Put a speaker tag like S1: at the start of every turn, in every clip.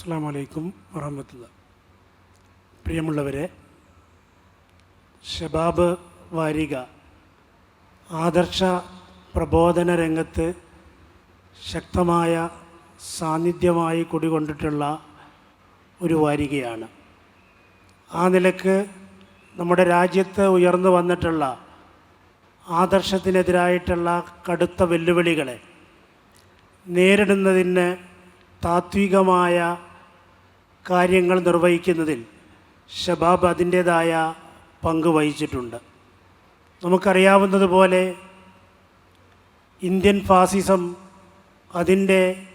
S1: അസ്സാം വലൈക്കും വറഹമത്തുള്ള. പ്രിയമുള്ളവരെ ഷബാബ് വാരിക ആദർശ പ്രബോധന രംഗത്ത് ശക്തമായ സാന്നിധ്യമായി കുടികൊണ്ടിട്ടുള്ള ഒരു വാരികയാണ്. ആ നിലയ്ക്ക് നമ്മുടെ രാജ്യത്ത് ഉയർന്നു വന്നിട്ടുള്ള ആദർശത്തിനെതിരായിട്ടുള്ള കടുത്ത വെല്ലുവിളികളെ നേരിടുന്നതിന് താത്വികമായ കാര്യങ്ങൾ നിർവഹിക്കുന്നതിൽ ഷബാബ് അതിന്റേതായ പങ്ക് വഹിച്ചിട്ടുണ്ട്. നമുക്കറിയാവുന്നതുപോലെ ഇന്ത്യൻ ഫാസിസം അതിന്റെ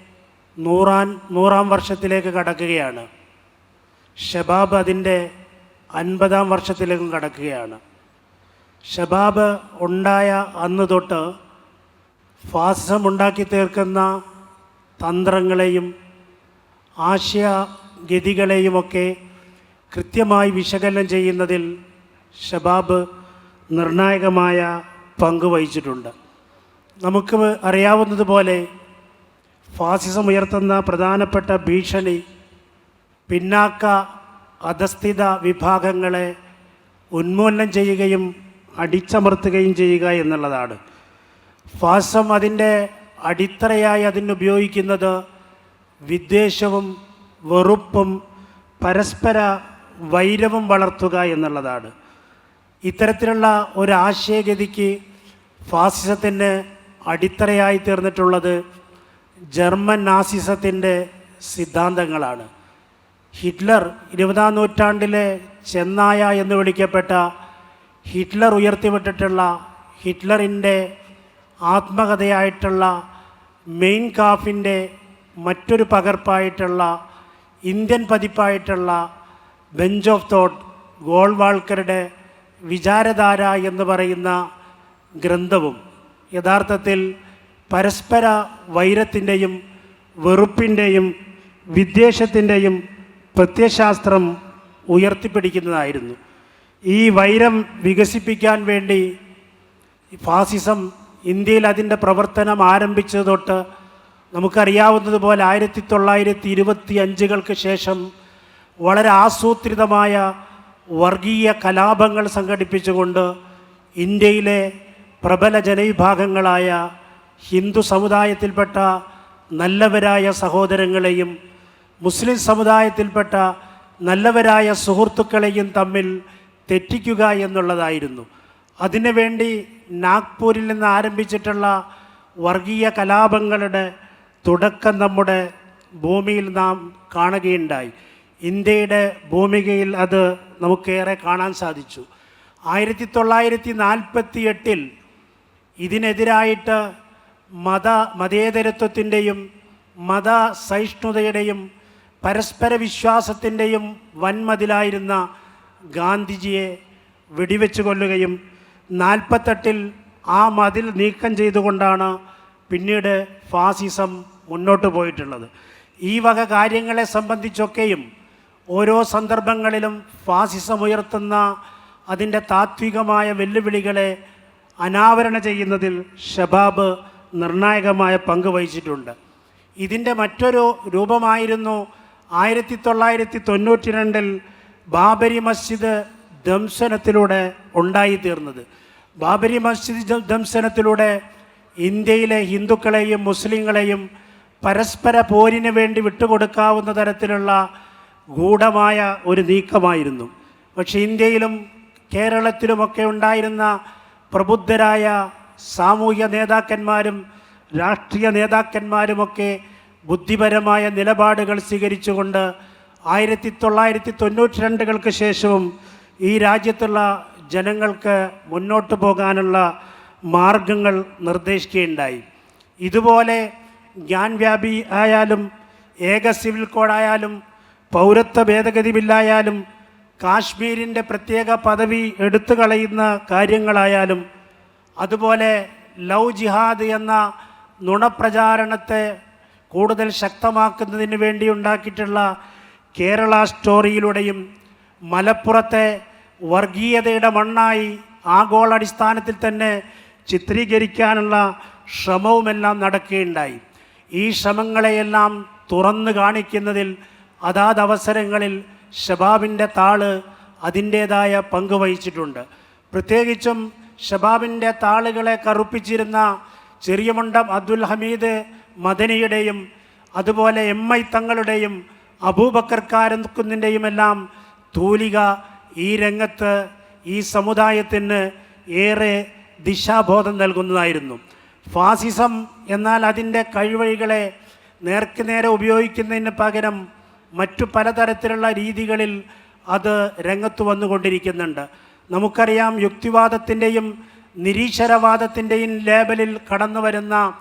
S1: നൂറാൻ നൂറാം വർഷത്തിലേക്ക് കടക്കുകയാണ്. ഷബാബ് അതിന്റെ അൻപതാം വർഷത്തിലേക്കും കടക്കുകയാണ്. ഷബാബ് ഉണ്ടായ അന്ന് തൊട്ട് ഫാസിസം ഉണ്ടാക്കി തീർക്കുന്ന തന്ത്രങ്ങളെയും ആശയഗതികളെയുമൊക്കെ കൃത്യമായി വിശകലനം ചെയ്യുന്നതിൽ ഷബാബ് നിർണായകമായ പങ്ക് വഹിച്ചിട്ടുണ്ട്. നമുക്ക് അറിയാവുന്നതുപോലെ ഫാസിസം ഉയർത്തുന്ന പ്രധാനപ്പെട്ട ഭീഷണി പിന്നാക്ക അധസ്ഥിത വിഭാഗങ്ങളെ ഉന്മൂലനം ചെയ്യുകയും അടിച്ചമർത്തുകയും ചെയ്യുക എന്നുള്ളതാണ്. ഫാസം അതിന്റെ അടിത്തറയായി അതിനുപയോഗിക്കുന്നത് വിദ്വേഷവും വെറുപ്പും പരസ്പര വൈരവും വളർത്തുക എന്നുള്ളതാണ്. ഇത്തരത്തിലുള്ള ഒരാശയഗതിക്ക് ഫാസിസത്തിന് അടിത്തറയായി തീർന്നിട്ടുള്ളത് ജർമ്മൻ നാസിസത്തിന്റെ സിദ്ധാന്തങ്ങളാണ്. ഹിറ്റ്ലർ ഇരുപതാം നൂറ്റാണ്ടിലെ ചെന്നായ എന്ന് വിളിക്കപ്പെട്ട ഹിറ്റ്ലർ ഉയർത്തിവിട്ടിട്ടുള്ള ഹിറ്റ്ലറിന്റെ ആത്മകഥയായിട്ടുള്ള മെയിൻ കാഫിന്റെ മറ്റൊരു പകർപ്പായിട്ടുള്ള ഇന്ത്യൻ പതിപ്പായിട്ടുള്ള ബെഞ്ച് ഓഫ് തോട്ട് ഗോൾവാൾക്കറുടെ വിചാരധാര എന്ന് പറയുന്ന ഗ്രന്ഥവും യഥാർത്ഥത്തിൽ പരസ്പര വൈരത്തിന്റെയും വെറുപ്പിന്റെയും വിദ്വേഷത്തിന്റെയും പ്രത്യശാസ്ത്രം ഉയർത്തിപ്പിടിക്കുന്നതായിരുന്നു. ഈ വൈരം വികസിപ്പിക്കാൻ വേണ്ടി ഫാസിസം ഇന്ത്യയിൽ അതിന്റെ പ്രവർത്തനം ആരംഭിച്ചത് തൊട്ട് നമുക്കറിയാവുന്നതുപോലെ ആയിരത്തി തൊള്ളായിരത്തി ഇരുപത്തി അഞ്ചുകൾക്ക് ശേഷം വളരെ ആസൂത്രിതമായ വർഗീയ കലാപങ്ങൾ സംഘടിപ്പിച്ചുകൊണ്ട് ഇന്ത്യയിലെ പ്രബല ജനവിഭാഗങ്ങളായ ഹിന്ദു സമുദായത്തിൽപ്പെട്ട നല്ലവരായ സഹോദരങ്ങളെയും മുസ്ലിം സമുദായത്തിൽപ്പെട്ട നല്ലവരായ സുഹൃത്തുക്കളെയും തമ്മിൽ തെറ്റിക്കുക എന്നുള്ളതായിരുന്നു. അതിനുവേണ്ടി നാഗ്പൂരിൽ നിന്ന് ആരംഭിച്ചിട്ടുള്ള വർഗീയ കലാപങ്ങളുടെ തുടക്കം നമ്മുടെ ഭൂമിയിൽ നാം കാണുകയുണ്ടായി. ഇന്ത്യയുടെ ഭൂമികയിൽ അത് നമുക്കേറെ കാണാൻ സാധിച്ചു. ആയിരത്തി തൊള്ളായിരത്തി നാൽപ്പത്തി എട്ടിൽ ഇതിനെതിരായിട്ട് മത മതേതരത്വത്തിന്റെയും മത സഹിഷ്ണുതയുടെയും പരസ്പര വിശ്വാസത്തിന്റെയും വൻമതിലായിരുന്ന ഗാന്ധിജിയെ വെടിവെച്ച് കൊല്ലുകയും നാൽപ്പത്തെട്ടിൽ ആ മതിൽ നീക്കം ചെയ്തുകൊണ്ടാണ് പിന്നീട് ഫാസിസം മുന്നോട്ട് പോയിട്ടുള്ളത്. ഈ വക കാര്യങ്ങളെ സംബന്ധിച്ചൊക്കെയും ഓരോ സന്ദർഭങ്ങളിലും ഫാസിസം ഉയർത്തുന്ന അതിന്റെ താത്വികമായ വെല്ലുവിളികളെ അനാവരണ ചെയ്യുന്നതിൽ ഷബാബ് നിർണായകമായ പങ്ക് വഹിച്ചിട്ടുണ്ട്. ഇതിന്റെ മറ്റൊരു രൂപമായിരുന്നു ആയിരത്തി തൊള്ളായിരത്തി തൊണ്ണൂറ്റി രണ്ടിൽ ബാബരി മസ്ജിദ് ദംശനത്തിലൂടെ ഉണ്ടായിത്തീർന്നത്. ബാബരി മസ്ജിദ് ദംശനത്തിലൂടെ ഇന്ത്യയിലെ ഹിന്ദുക്കളെയും മുസ്ലിങ്ങളെയും പരസ്പര പോരിന് വേണ്ടി വിട്ടുകൊടുക്കാവുന്ന തരത്തിലുള്ള ഗൂഢമായ ഒരു നീക്കമായിരുന്നു. പക്ഷേ ഇന്ത്യയിലും കേരളത്തിലുമൊക്കെ ഉണ്ടായിരുന്ന പ്രബുദ്ധരായ സാമൂഹ്യ നേതാക്കന്മാരും രാഷ്ട്രീയ നേതാക്കന്മാരുമൊക്കെ ബുദ്ധിപരമായ നിലപാടുകൾ സ്വീകരിച്ചുകൊണ്ട് ആയിരത്തി തൊള്ളായിരത്തി തൊണ്ണൂറ്റി രണ്ടുകൾക്ക് ശേഷവും ഈ രാജ്യത്തുള്ള ജനങ്ങൾക്ക് മുന്നോട്ട് പോകാനുള്ള മാർഗങ്ങൾ നിർദ്ദേശിക്കുകയുണ്ടായി. ഇതുപോലെ ജ്ഞാൻ വ്യാപി ആയാലും ഏക സിവിൽ കോഡായാലും പൗരത്വ ഭേദഗതി ബില്ലായാലും കാശ്മീരിന്റെ പ്രത്യേക പദവി എടുത്തു കളയുന്ന കാര്യങ്ങളായാലും അതുപോലെ ലവ് ജിഹാദ് എന്ന നുണപ്രചാരണത്തെ കൂടുതൽ ശക്തമാക്കുന്നതിന് വേണ്ടി ഉണ്ടാക്കിയിട്ടുള്ള കേരള സ്റ്റോറിയിലൂടെയും മലപ്പുറത്തെ വർഗീയതയുടെ മണ്ണായി ആഗോളാടിസ്ഥാനത്തിൽ തന്നെ ചിത്രീകരിക്കാനുള്ള ശ്രമവുമെല്ലാം നടക്കുകയുണ്ടായി. ഈ ശ്രമങ്ങളെയെല്ലാം തുറന്നു കാണിക്കുന്നതിൽ അതാത് അവസരങ്ങളിൽ ഷബാബിന്റെ താൾ അതിന്റേതായ പങ്ക് വഹിച്ചിട്ടുണ്ട്. പ്രത്യേകിച്ചും ഷബാബിന്റെ താളുകളെ കറുപ്പിച്ചിരുന്ന ചെറിയമുണ്ടം അബ്ദുൽ ഹമീദ് മദനിയുടെയും അതുപോലെ എം ഐ തങ്ങളുടെയും അബൂബക്കർക്കാരക്കുന്നിന്റെയും എല്ലാം തൂലിക ഈ രംഗത്ത് ഈ സമുദായത്തിന് ഏറെ ദിശാബോധം നൽകുന്നതായിരുന്നു. ഫാസിസം എന്നാൽ അതിന്റെ കഴിവഴികളെ നേർക്ക് നേരെ ഉപയോഗിക്കുന്നതിന് പകരം മറ്റു പലതരത്തിലുള്ള രീതികളിൽ അത് രംഗത്ത് വന്നുകൊണ്ടിരിക്കുന്നുണ്ട്. നമുക്കറിയാം യുക്തിവാദത്തിന്റെയും നിരീശ്വരവാദത്തിന്റെയും ലേബലിൽ കടന്നു വരുന്ന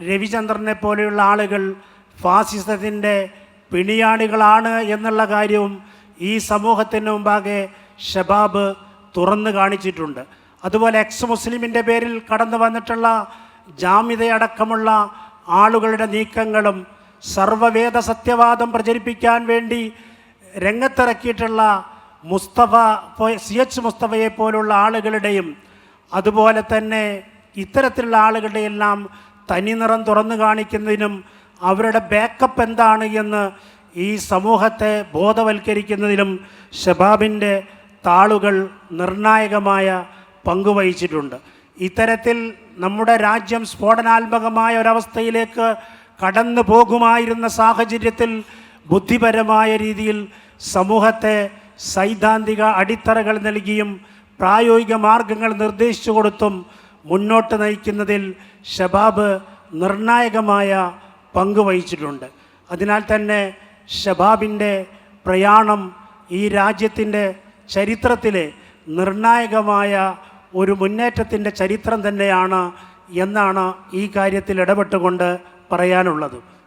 S1: രവിചന്ദ്രനെ പോലെയുള്ള ആളുകൾ ഫാസിസത്തിന്റെ പിണിയാണികളാണ് എന്നുള്ള കാര്യവും ഈ സമൂഹത്തിന് മുമ്പാകെ ഷബാബ് തുറന്നു കാണിച്ചിട്ടുണ്ട്. അതുപോലെ എക്സ് മുസ്ലിമിന്റെ പേരിൽ കടന്നു വന്നിട്ടുള്ള ജാമ്യതയടക്കമുള്ള ആളുകളുടെ നീക്കങ്ങളും സർവവേദ സത്യവാദം പ്രചരിപ്പിക്കാൻ വേണ്ടി രംഗത്തിറക്കിയിട്ടുള്ള മുസ്തഫ സി എച്ച് മുസ്തഫയെ പോലുള്ള ആളുകളുടെയും അതുപോലെ തന്നെ ഇത്തരത്തിലുള്ള ആളുകളുടെ എല്ലാം തനിനിറം തുറന്നു കാണിക്കുന്നതിനും അവരുടെ ബാക്കപ്പ് എന്താണ് എന്ന് ഈ സമൂഹത്തെ ബോധവൽക്കരിക്കുന്നതിലും ഷബാബിന്റെ താളുകൾ നിർണായകമായ പങ്ക് വഹിച്ചിട്ടുണ്ട് ഇത്തരത്തിൽ നമ്മുടെ രാജ്യം സ്ഫോടനാത്മകമായ ഒരവസ്ഥയിലേക്ക് കടന്നു പോകുമായിരുന്ന സാഹചര്യത്തിൽ ബുദ്ധിപരമായ രീതിയിൽ സമൂഹത്തെ സൈദ്ധാന്തിക അടിത്തറകൾ നൽകിയും പ്രായോഗിക മാർഗങ്ങൾ നിർദ്ദേശിച്ചു കൊടുത്തും മുന്നോട്ട് നയിക്കുന്നതിൽ ഷബാബ് നിർണായകമായ പങ്ക് വഹിച്ചിട്ടുണ്ട് അതിനാൽ തന്നെ ഷബാബിന്റെ പ്രയാണം ഈ രാജ്യത്തിന്റെ ചരിത്രത്തിലെ നിർണായകമായ ഒരു മുന്നേറ്റത്തിന്റെ ചരിത്രം തന്നെയാണ് എന്നാണ് ഈ കാര്യത്തിൽ ഇടപെട്ടുകൊണ്ട് പറയാനുള്ളത്.